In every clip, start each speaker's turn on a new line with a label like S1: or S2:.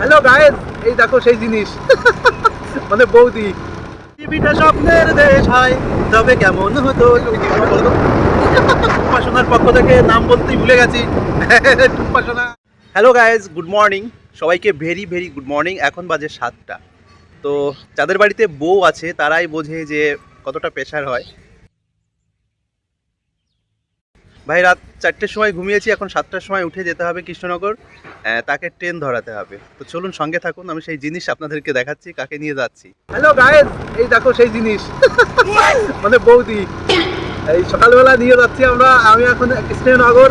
S1: Hello guys এই দেখো সেই জিনিস। মানে বৌদি। টিভিটা স্বপ্নের দেশ হয়। তবে কেমন হতো টুম্পা সোনার পক্ষ থেকে নাম বলতেই ভুলে গেছি। টুম্পা সোনা হ্যালো গায়েস গুড মর্নিং সবাইকে ভেরি ভেরি গুড মর্নিং এখন বাজে সাতটা। তো যাদের বাড়িতে বউ আছে তারাই বোঝে যে কতটা প্রেশার হয়। ভাই রাত চারটের সময় ঘুমিয়েছি এখন সাতটার সময় উঠে যেতে হবে কৃষ্ণনগর। তাকে ট্রেন ধরাতে হবে। তো চলুন সঙ্গে থাকুন আমি সেই জিনিস আপনাদেরকে দেখাচ্ছি কাকে নিয়ে যাচ্ছি। হ্যালো গায়েস এই দেখো সেই জিনিস। মানে বৌদি। এই সকালবেলা নিয়ে যাচ্ছি আমরা আমি এখন কৃষ্ণনগর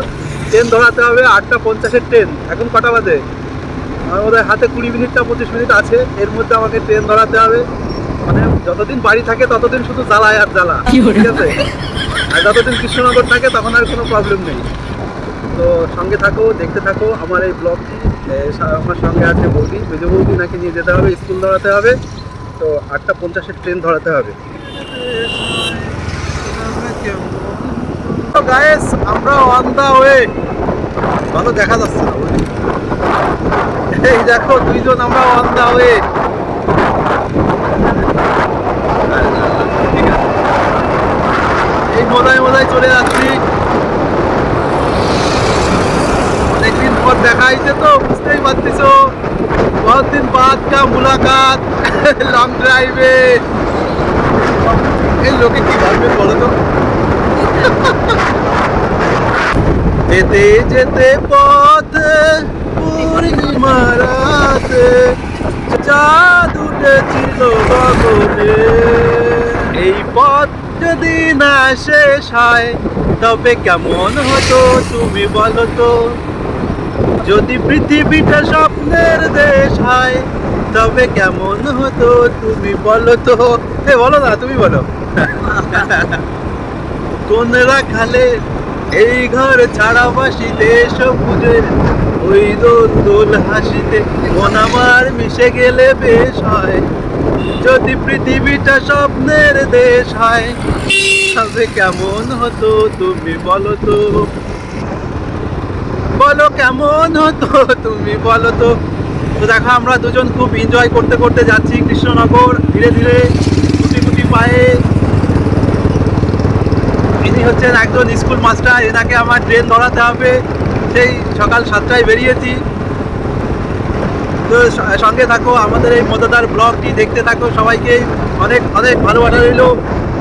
S1: ট্রেন ধরাতে হবে আটটা পঞ্চাশের ট্রেন এখন কটা বাজে? আমার বোধহয় হাতে কুড়ি মিনিটটা পঁচিশ মিনিট আছে এর মধ্যে আমাকে ট্রেন ধরাতে হবে। মানে যতদিন বাড়ি থাকে ততদিন শুধু জ্বালায় আর জ্বালা। ঠিক আছে? আর যতদিন কৃষ্ণনগর থাকে তখন আর কোনো প্রবলেম নেই। তো সঙ্গে থাকো দেখতে থাকো আমার এই ব্লগটি আমার সঙ্গে আছে বৌদি। মেজো বৌদি নাকি নিয়ে যেতে হবে স্কুল ধরাতে হবে। তো আটটা পঞ্চাশের ট্রেন ধরাতে হবে। গায়েস আমরা অন দা ওয়ে ভালো দেখা যাচ্ছে না? এই দেখো দুইজন আমরা অন দা ওয়ে এই মোদায় মোদায় চলে যাচ্ছি। অনেকদিন পর দেখা হয়েছে তো, বুঝতেই পারতেছ। বহুত বাদ কা মুলাকাত লং ড্রাইভে এই লোকে কি ভাববে বলো তো? যেতে যেতে পথ পূর্ণিমা রাতে চাঁদ উঠেছিল গগনে। এই পথ যদি না শেষ হয়, তবে কেমন হতো তুমি বলো তো? যদি পৃথিবীটা স্বপ্নের দেশ হয়, তবে কেমন হতো তুমি বলো তো? এ, বলো না, তুমি বলো। কোন রাখালে এই ঘর ছাড়া বাসিতে সবুজে ওই দোল দোল হাসিতে মন আমার মিশে গেলে বেশ হয়। যদি পৃথিবীটা স্বপ্নের দেশ হয়, তবে কেমন হতো তুমি বলো তো? বলো কেমন হতো তুমি বলো তো? তো দেখো, আমরা দুজন খুব এনজয় করতে করতে যাচ্ছি কৃষ্ণনগর। ধীরে ধীরে গুটি গুটি পায়ে ইনি হচ্ছেন একজন স্কুল মাস্টার এনাকে আমার ট্রেন ধরাতে হবে। সেই সকাল সাতটায় বেরিয়েছি। তো সঙ্গে থাকো আমাদের এই মজাদার ব্লগটি দেখতে থাকো। সবাইকে অনেক অনেক ভালোবাসা রইল।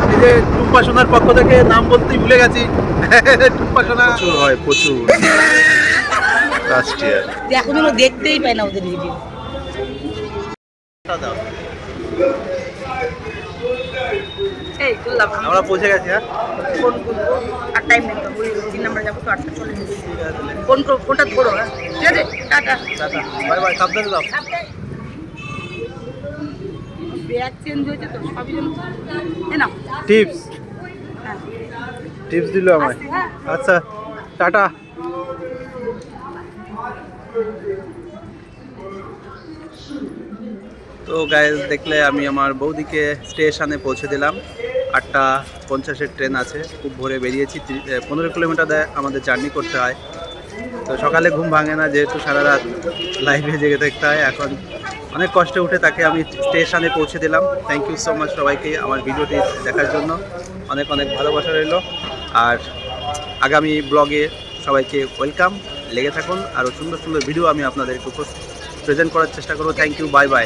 S1: এই যে টুম্পা সোনার পক্ষ থেকে নাম বলতেই ভুলে গেছি। টুম্পা সোনা। প্রচুর হয় প্রচুর।
S2: এখন দেখতেই পাই না ওদের ভিডিও এই
S1: আমরা পৌঁছে গেছি হ্যাঁ?
S2: ফোন করব। আর টাইম নেই তো বলি তিন নাম্বার যাব তো আটটা চলে যাবে ফোন করো ফোনটা ধরো হ্যাঁ। ঠিক আছে? টাটা।
S1: বাই বাই সাবধানে যাও।
S2: ব্যাগ চেঞ্জ হয়েছে তো সবই
S1: টিপস।
S2: হ্যাঁ।
S1: টিপস দিল আমায়।
S2: হ্যাঁ।
S1: আচ্ছা টাটা। তো গায়ে দেখলে আমি আমার বৌদিকে স্টেশনে পৌঁছে দিলাম। আটটা পঞ্চাশের ট্রেন আছে, খুব ভোরে বেরিয়েছি পনেরো কিলোমিটার আমাদের জার্নি করতে হয়। তো সকালে ঘুম ভাঙে না, যেহেতু সারা রাত লাইভে জেগে থাকতে হয়, এখন অনেক কষ্টে উঠে তাকে আমি স্টেশনে পৌঁছে দিলাম। থ্যাংক ইউ সো মাচ সবাইকে আমার ভিডিওটি দেখার জন্য। অনেক অনেক ভালোবাসা রইল। আর আগামী ব্লগে সবাইকে ওয়েলকাম লেগে থাকুন, আরও সুন্দর সুন্দর ভিডিও আমি আপনাদেরকে প্রেজেন্ট করার চেষ্টা করব। Thank you bye bye